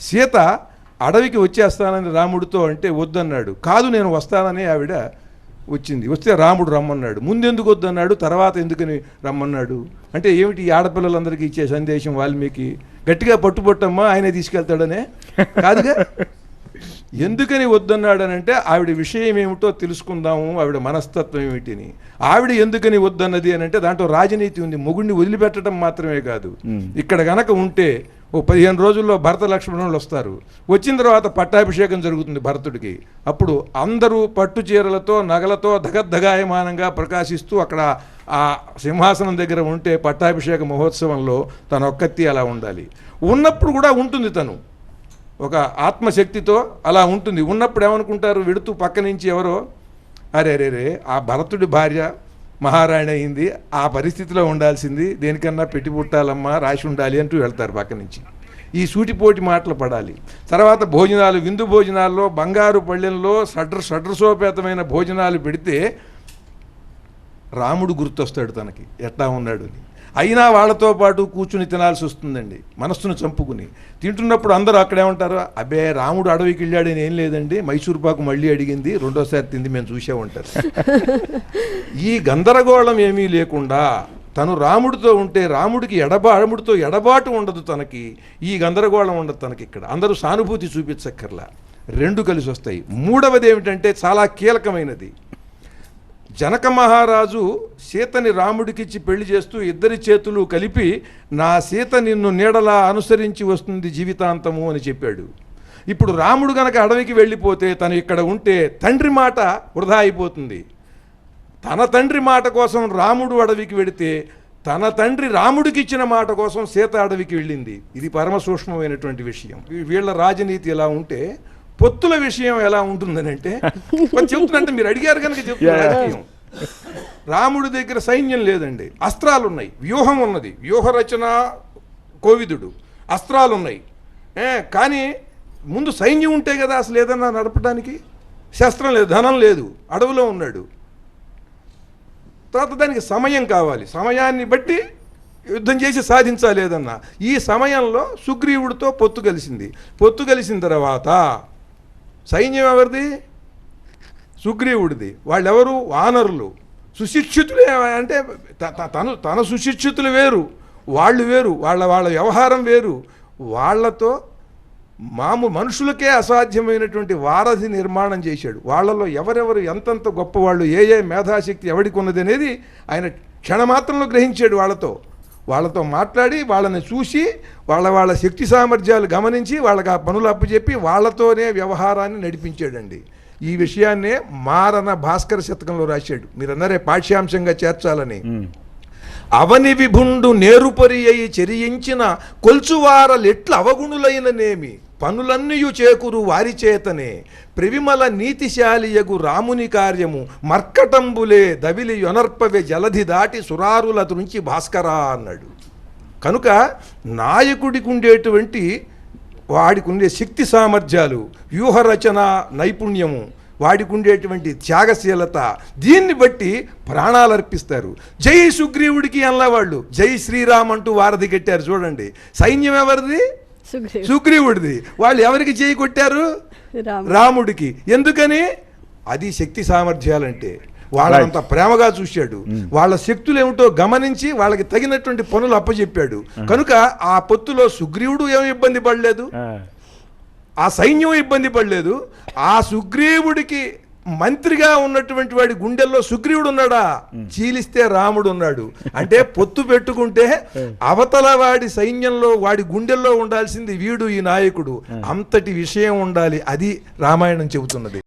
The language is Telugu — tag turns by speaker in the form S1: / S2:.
S1: సీత అడవికి వచ్చేస్తానని రాముడితో అంటే వద్దన్నాడు. కాదు నేను వస్తానని ఆవిడ వచ్చింది. వస్తే రాముడు రమ్మన్నాడు. ముందెందుకు వద్దన్నాడు? తర్వాత ఎందుకని రమ్మన్నాడు? అంటే ఏమిటి ఈ ఆడపిల్లలందరికీ ఇచ్చే సందేశం వాల్మీకి? గట్టిగా పట్టుబట్టమ్మా ఆయనే తీసుకెళ్తాడనే? కాదుగా? ఎందుకని వద్దన్నాడనంటే ఆవిడ విషయం ఏమిటో తెలుసుకుందాము ఆవిడ మనస్తత్వం ఏమిటిని. ఆవిడ ఎందుకని వద్దన్నది అని అంటే దాంట్లో రాజనీతి ఉంది మొగుడిని వదిలిపెట్టడం మాత్రమే కాదు. ఇక్కడ గనక ఉంటే ఓ పదిహేను రోజుల్లో భరత లక్ష్మణులు వస్తారు. వచ్చిన తర్వాత పట్టాభిషేకం జరుగుతుంది భరతుడికి. అప్పుడు అందరూ పట్టు చీరలతో నగలతో దగద్దగాయమానంగా ప్రకాశిస్తూ అక్కడ ఆ సింహాసనం దగ్గర ఉంటే పట్టాభిషేక మహోత్సవంలో తన ఒక్కత్తి అలా ఉండాలి. ఉన్నప్పుడు కూడా ఉంటుంది తను. ఒక ఆత్మశక్తితో అలా ఉంటుంది. ఉన్నప్పుడు ఏమనుకుంటారు? విడుతూ పక్క నుంచి ఎవరో అరే అరే రే ఆ భరతుడి భార్య మహారాణి అయింది. ఆ పరిస్థితిలో ఉండాల్సింది. దేనికన్నా పెట్టి పుట్టాలమ్మా రాసి ఉండాలి అంటూ వెళ్తారు పక్క నుంచి. ఈ సూటిపోటి మాటలు పడాలి. తర్వాత భోజనాలు విందు భోజనాల్లో బంగారు పళ్ళెంలో సడ్ర సడ్రసోపేతమైన భోజనాలు పెడితే రాముడు గుర్తొస్తాడు తనకి. ఎట్లా ఉన్నాడు అని. అయినా వాళ్ళతో పాటు కూర్చుని తినాల్సి వస్తుందండి. మనస్సును చంపుకుని. తింటున్నప్పుడు అందరూ అక్కడే ఉంటారు అబ్బే రాముడు అడవికి వెళ్ళాడని ఏం లేదండి. మైసూరు పాకు మళ్ళీ అడిగింది. రెండోసారి తింది మేము చూసే ఉంటారు ఈ గందరగోళం ఏమీ లేకుండా తను రాముడితో ఉంటే రాముడికి ఎడబా రాముడితో ఎడబాటు ఉండదు తనకి. ఈ గందరగోళం ఉండదు తనకి ఇక్కడ. అందరూ సానుభూతి చూపించక్కర్లా. రెండు కలిసి వస్తాయి. మూడవది ఏమిటంటే చాలా కీలకమైనది. జనక మహారాజు సీతని రాముడికిచ్చి పెళ్ళి చేస్తూ ఇద్దరి చేతులు కలిపి నా సీత నిన్ను నీడలా అనుసరించి వస్తుంది జీవితాంతము అని చెప్పాడు. ఇప్పుడు రాముడు గనక అడవికి వెళ్ళిపోతే తను ఇక్కడ ఉంటే తండ్రి మాట వృధా అయిపోతుంది. తన తండ్రి మాట కోసం రాముడు అడవికి వెడితే తన తండ్రి రాముడికి ఇచ్చిన మాట కోసం సీత అడవికి వెళ్ళింది. ఇది పరమ సూక్ష్మమైనటువంటి విషయం. వీళ్ళ రాజనీతి ఎలా ఉంటే పొత్తుల విషయం ఎలా ఉంటుందని అంటే చెప్తున్నట్టే మీరు అడిగారు కనుక చెప్తున్నా
S2: Yeah.
S1: రాజకీయం. రాముడి దగ్గర సైన్యం లేదండి అస్త్రాలు ఉన్నాయి వ్యూహం ఉన్నది వ్యూహ రచన కోవిదుడు అస్త్రాలు ఉన్నాయి కానీ ముందు సైన్యం ఉంటే కదా అసలు ఏదన్నా నడపడానికి శస్త్రం లేదు ధనం లేదు అడవిలో ఉన్నాడు. తర్వాత దానికి సమయం కావాలి సమయాన్ని బట్టి యుద్ధం చేసి సాధించాలి ఏదన్నా. ఈ సమయంలో సుగ్రీవుడితో పొత్తు కలిసింది. పొత్తు కలిసిన తర్వాత సైన్యం ఎవరిది? సుగ్రీవుడిది. వాళ్ళెవరు? వానరులు. సుశిక్షితులే అంటే తను తన సుశిక్షితులు వేరు. వాళ్ళు వేరు. వాళ్ళ వాళ్ళ వ్యవహారం వేరు. వాళ్ళతో మాము మనుషులకే అసాధ్యమైనటువంటి వారధి నిర్మాణం చేశాడు. వాళ్ళలో ఎవరెవరు ఎంతెంత గొప్పవాళ్ళు ఏ ఏ మేధాశక్తి ఎవడికి ఉన్నది అనేది ఆయన క్షణమాత్రంలో గ్రహించాడు వాళ్ళతో. వాళ్ళతో మాట్లాడి వాళ్ళని చూసి వాళ్ళ వాళ్ళ శక్తి సామర్థ్యాలు గమనించి వాళ్ళకి ఆ పనులు అప్పచెప్పి వాళ్ళతోనే వ్యవహారాన్ని నడిపించాడండి. ఈ విషయాన్నే మారన భాస్కర శతకంలో రాశాడు. మీరు అన్నారే పాఠ్యాంశంగా చేర్చాలని. అవని విభుండు నేరుపరి అయి చెరియించిన కొల్చువారలెట్ల అవగుణులైననేమి? పనులన్నీయు చేకురు వారి చేతనే. ప్రవిమల నీతిశాలియగు రాముని కార్యము మర్కటంబులే దవిలి యొనర్పవే జలధి దాటి సురారుల నుంచి భాస్కరా అన్నాడు. కనుక నాయకుడికి ఉండేటువంటి వాడికి ఉండే శక్తి సామర్థ్యాలు వ్యూహరచన నైపుణ్యము వాడికి ఉండేటువంటి త్యాగశీలత దీన్ని బట్టి ప్రాణాలు అర్పిస్తారు. జై సుగ్రీవుడికి అన్న వాళ్ళు జై శ్రీరామ్ అంటూ వారధి కట్టారు చూడండి. సైన్యం ఎవరిది?
S3: సుగ్రీవ్
S1: సుగ్రీవుడిది. వాళ్ళు ఎవరికి చేయి కొట్టారు?
S3: రామ్
S1: రాముడికి. ఎందుకని? అది శక్తి సామర్థ్యాలంటే. వాళ్ళంత ప్రేమగా చూశాడు. వాళ్ళ శక్తులు ఏమిటో గమనించి వాళ్ళకి తగినటువంటి పనులు అప్పచెప్పాడు కనుక ఆ పొత్తులో సుగ్రీవుడు ఏమి ఇబ్బంది పడలేదు? ఆ సైన్యం ఇబ్బంది పడలేదు. ఆ సుగ్రీవుడికి మంత్రిగా ఉన్నటువంటి వాడి గుండెల్లో సుగ్రీవుడు ఉన్నాడా? చీలిస్తే రాముడు ఉన్నాడు. అంటే పొత్తు పెట్టుకుంటే అవతల వాడి సైన్యంలో వాడి గుండెల్లో ఉండాల్సింది వీడు ఈ నాయకుడు. అంతటి విషయం ఉండాలి. అది రామాయణం చెబుతున్నది.